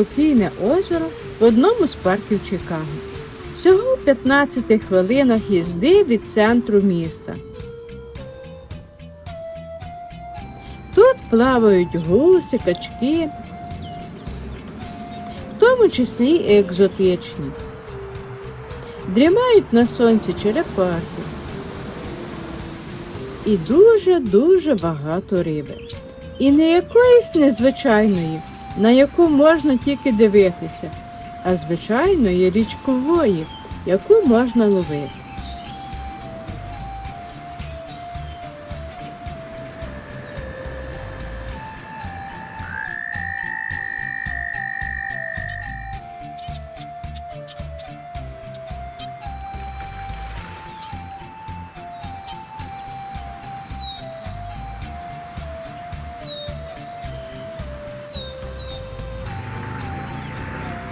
спокійне озеро в одному з парків Чикаго. Всього в 15 хвилинах їзди від центру міста. Тут плавають гуси, качки, в тому числі і екзотичні. Дрімають на сонці черепахи. І дуже-дуже багато риби. І не якоїсь незвичайної, на яку можна тільки дивитися, а звичайно є річкової, яку можна ловити.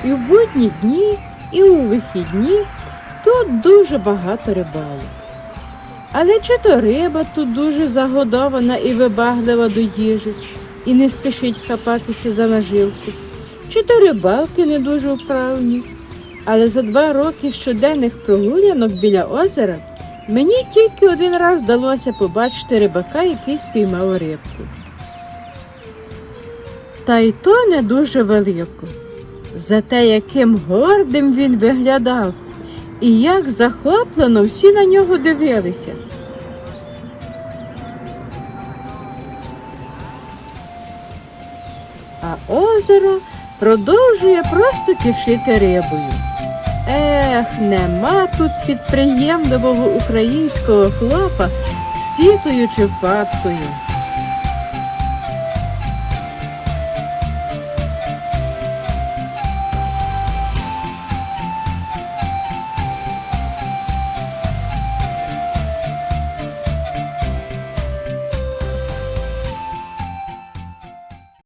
І в будні дні, і у вихідні тут дуже багато рибалок. Але чи то риба тут дуже загодована і вибаглива до їжі, і не спішить хапатися за наживку, чи то рибалки не дуже вправні. Але за два роки щоденних прогулянок біля озера мені тільки один раз вдалося побачити рибака, який спіймав рибку. Та й то не дуже велику. Зате яким гордим він виглядав, і як захоплено всі на нього дивилися. А озеро продовжує просто тішити рибою. Ех, нема тут підприємливого українського хлопа з сітою чи фаткою.